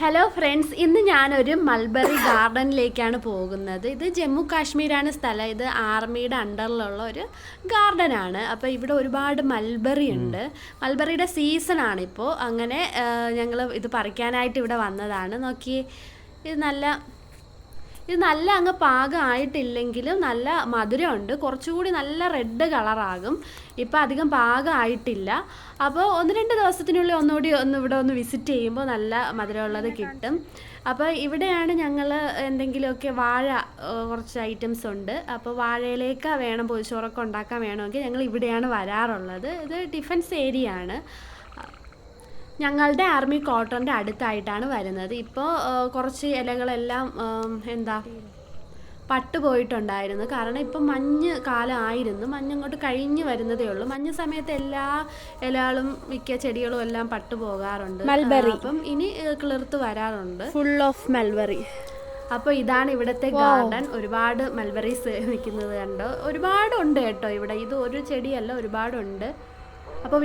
Hello friends ഇന്ന് ഞാനൊരു mulberry ഗാർഡനിലേക്കാണ് പോകുന്നത്. ഇത് ജമ്മു കാശ്മീരാണ് സ്ഥലം. ഇത് ആർമിയുടെ അണ്ടറിലുള്ള ഒരു ഗാർഡനാണ്. അപ്പോൾ ഇവിടെ ഒരുപാട് മൽബറി ഉണ്ട്. മൽബറിയുടെ സീസണാണ് ഇപ്പോൾ അങ്ങനെ ഞങ്ങൾ ഇത് പറിക്കാനായിട്ട് ഇവിടെ വന്നതാണ്. നോക്കി ഇത് നല്ല ഇത് നല്ല അങ്ങ് പാകമായിട്ടില്ലെങ്കിലും നല്ല മധുരമുണ്ട്. കുറച്ചുകൂടി നല്ല റെഡ് കളറാകും. ഇപ്പം അധികം പാകമായിട്ടില്ല. അപ്പോൾ ഒന്ന് രണ്ട് ദിവസത്തിനുള്ളിൽ ഒന്നുകൂടി ഒന്ന് ഇവിടെ ഒന്ന് വിസിറ്റ് ചെയ്യുമ്പോൾ നല്ല മധുരമുള്ളത് കിട്ടും. അപ്പോൾ ഇവിടെയാണ് ഞങ്ങൾ എന്തെങ്കിലുമൊക്കെ വാഴ കുറച്ച് ഐറ്റംസ് ഉണ്ട്. അപ്പോൾ വാഴയിലേക്ക് വേണം പൊതിച്ചോറൊക്കെ ഉണ്ടാക്കാൻ വേണമെങ്കിൽ ഞങ്ങൾ ഇവിടെയാണ് വരാറുള്ളത്. ഇത് ഡിഫൻസ് ഏരിയ ആണ് ഞങ്ങളുടെ ആർമി ക്വാർട്ടറിന്റെ അടുത്തായിട്ടാണ് വരുന്നത്. ഇപ്പോൾ കുറച്ച് ഇലകളെല്ലാം എന്താ പട്ട് പോയിട്ടുണ്ടായിരുന്നു കാരണം ഇപ്പം മഞ്ഞ് കാലമായിരുന്നു. മഞ്ഞ് അങ്ങോട്ട് കഴിഞ്ഞ് വരുന്നതേ ഉള്ളൂ. മഞ്ഞ് സമയത്ത് എല്ലാ ഇലകളും മിക്ക ചെടികളും എല്ലാം പട്ട് പോകാറുണ്ട് മൽബറി അപ്പം ഇനി കിളിർത്ത് വരാറുണ്ട്. ഫുൾ ഓഫ് മൽബറി അപ്പോൾ ഇതാണ് ഇവിടുത്തെ ഗാർഡൻ. ഒരുപാട് മൽബറീസ് നിൽക്കുന്നത് കണ്ടോ? ഒരുപാടുണ്ട് കേട്ടോ ഇവിടെ. ഇത് ഒരു ചെടിയല്ല ഒരുപാടുണ്ട്. അപ്പോൾ